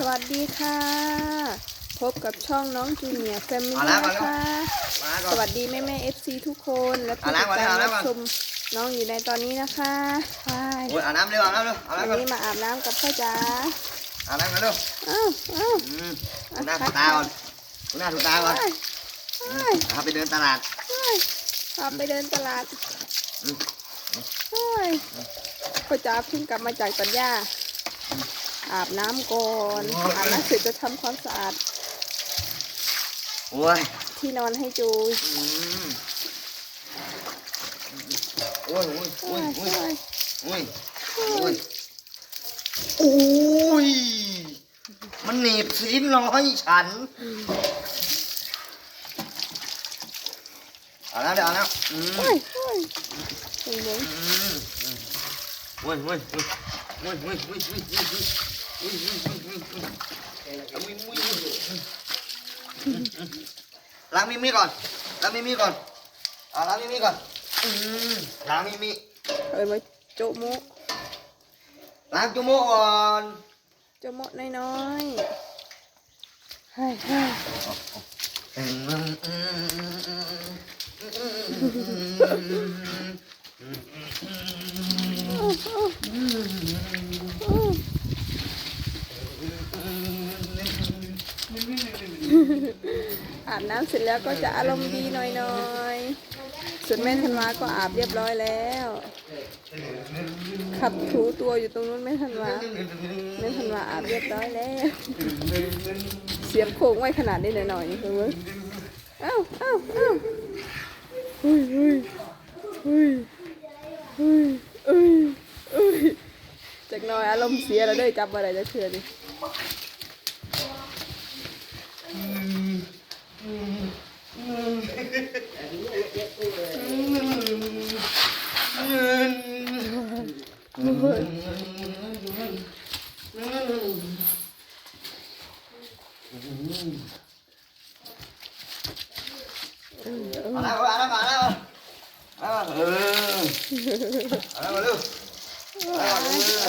สวัสดีค่ะ พบกับช่องน้องจูเนียแฟมิลี่นะคะสวัสดีแม่แม่เอฟซีทุกคนและผู้ติดตามรับชมน้องอยู่ในตอนนี้นะคะไปอาบน้ำเร็วอาบน้ำเร็วอาบน้ำวันนี้มาอาบน้ำกับพ่อจ๋าอาบน้ำกันเร็วอ้าอ้าหน้าถูตาก่อนหน้าถูตาก่อนพาไปเดินตลาดพาไปเดินตลาดพ่อจ๋าเพิ่งกลับมาจากตัดหญ้า อาบน้ำก่อนอาบน้ำเสร็จจะทำความสะอาด โอ้ยที่นอนให้จูยโอ้ยโอ้ยโอ้ยโอ้ยโอ้ยโอ้ยโอ้ยมันหนีบสีนร้อยฉันเอาแล้วเดี๋ยวเอาแล้วอืมโอ้ยโอ้ยโอ้ยโอ้ยโอ้ยโอ้ยโอ้ย Làm mimi còn. Làm mimi còn. À làm mimi còn. Làm mimi Rồi mà chỗ mũ Làm chỗ mũ còn. Chỗ mũ này nói. Hay hay. Mm-hmm. อาบน้ำเสร็จแล้วก็จะอารมณ์ดีหน่อยๆ ส่วนแม่ธันวาก็อาบเรียบร้อยแล้ว ขัดถูตัวอยู่ตรงนู้นแม่ธันวาแม่ธันวาอาบเรียบร้อยแล้ว เสียบโค้งไว้ขนาดนี้หน่อยๆนี่เพิ่งเอ้าเอ้าเอ้าเฮ้ยเฮ้ยเฮ้ยเฮ้ยเฮ้ยเฮ้ยจากหน้อยอารมณ์เสียแล้วเด้อจับอะไรจะเชื่อดิ มาแล้วมาแล้วมาแล้วมาแล้วเออมาแล้วมาเร็วมาแล้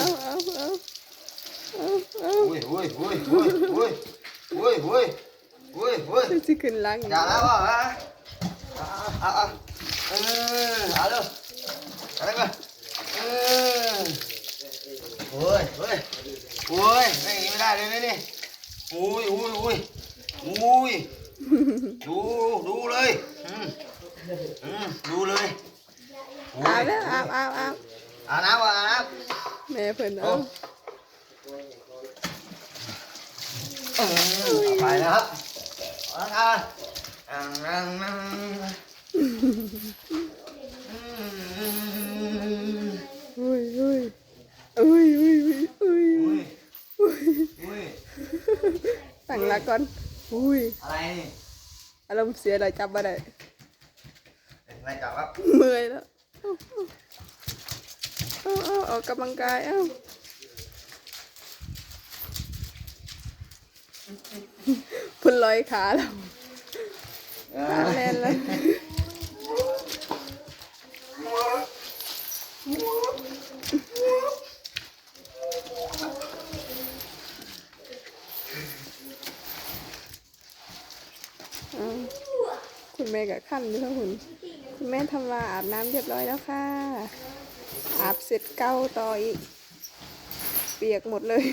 อาละครับอ่างนั่งนั่งอืมอุ้ยอุ้ยอุ้ยอุ้ยอุ้ยอุ้ยอุ้ยอุ้ยตั้งหลักก่อนอุ้ยอะไรนี่อารมณ์เสียเลยจับบ่ได้อะไรจับครับเมื่อยแล้วเอาเอาเอาออกกำลังกายเอ้าพุ่นลอยขาแล้ว ขาแน่นแล้วเอาคุณแม่กับขั้นด้วยค่ะคุณคุณแม่ทำว่าอาบน้ำเรียบร้อยแล้วค่ะ อาบเสร็จเก้าต่ออีก เปียกหมดเลย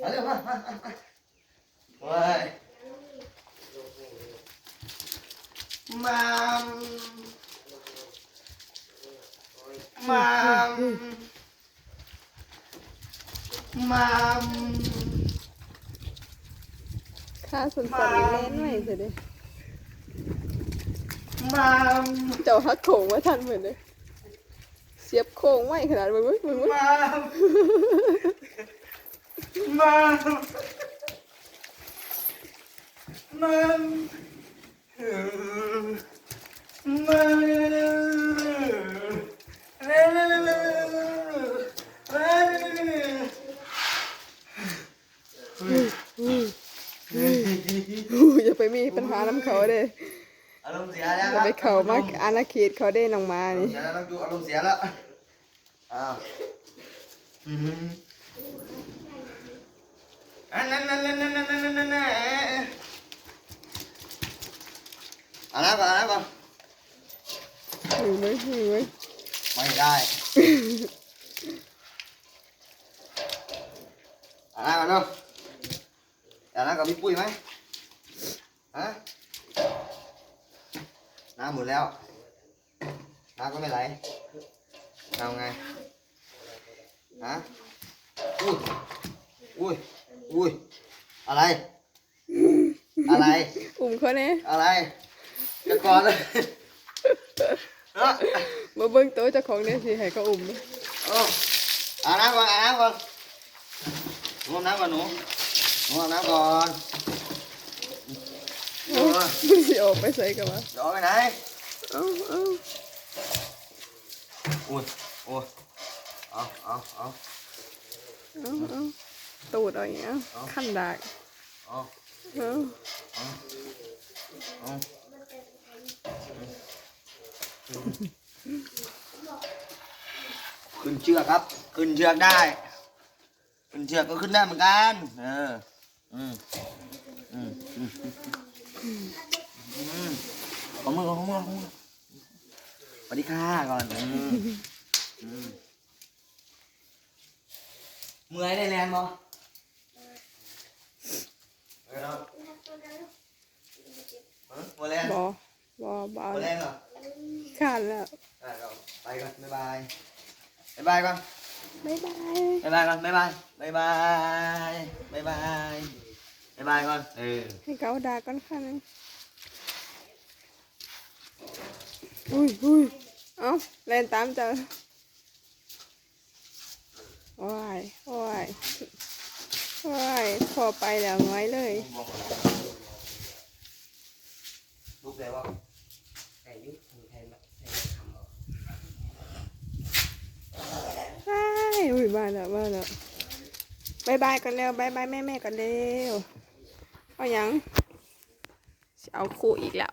มาเร็วมามามาเว้ย มามมามมามค่าส่วนสันอีเล่นไว้เสร็จเลยมามเจ้าฮักโค้งไว้ทันเหมือนเลยเสียบโค้งไว้ขนาดมึงมึงมึงมามมามมามเออมารมณ์เขาเด้อารมณ์เสียแล้วครัไปเขามากอาณาเขตเขาได้นองมานี่เดี๋ยต้องดูอารมณ์เสียแล้วอ้าวอืมอันนั่นนั่นนั่นนั่นนั่นนั่นนั่นอันนั้นก่อนอันนั้นก่อนหิวไหมหิวไหมไม่ได้อันนั้นก่อนเนาะอันนั้นก่อนมีปุ้ยไหม น้ำหมดแล้วน้ำก็ไม่ไหลเอาไงฮะอุ้ยอุ้ยอุ้ยอะไร อะไรอุ่มเขาเนี่ยอะไรจะก่อนเลยเนาะมาเบิ้งโต๊ะเจ้าของเนี่ยสิให้เขาอุ่มนะโอ้อาบน้ำก่อนอาบน้ำก่อนหนูอาบน้ำก่อนหนูหนูอาบน้ำก่อน โอ้ยมันสิออกไปใส่กันวะเดี๋ยวเอาไปไหนเอาเอาอุ้ยโอ้ยเอาเอาเอาเอาเอาตูดเอาอย่างเงี้ยขั้นดากเอาเอาเอาขึ้นเชือกครับ ขึ้นเชือกได้ ขึ้นเชือกก็ขึ้นได้เหมือนกัน เออ อืมอืมอืมอืม ของมือของมือของมือสวัสดีค่ะก่อนอืมอืมเมื่อยได้แรงบ่เออเนาะเออบ่แรงบอบอบอบ่แรงเหรอ ขาดแล้ว ได้เราไปก่อนบ๊ายบายบ๊ายบายก่อนบ๊ายบาย บ๊ายบายก่อนบ๊ายบายบ๊ายบายบ๊ายบายบ๊ายบายก่อนเออ ให้เขาด่าก่อนค่ะนึง อุ้ยอุ้ยเอาเล่นตามเจอโอ้ยโอ้ยโอ้ยพอไปแล้วไว้เลยลูกเลยว่าแต่ยุคถึงแทนแบบแทนทำเอาใช่อุ้ยมาแล้วมาแล้วบายบายกันเร็วบายบายแม่แม่กันเร็วเอาหยังเอาคู่อีกแล้ว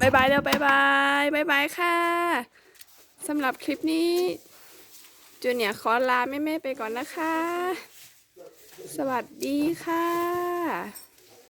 บายบายแล้วบายบายบายบายค่ะสำหรับคลิปนี้ จูเนียขอลาแม่ๆไปก่อนนะคะ สวัสดีค่ะ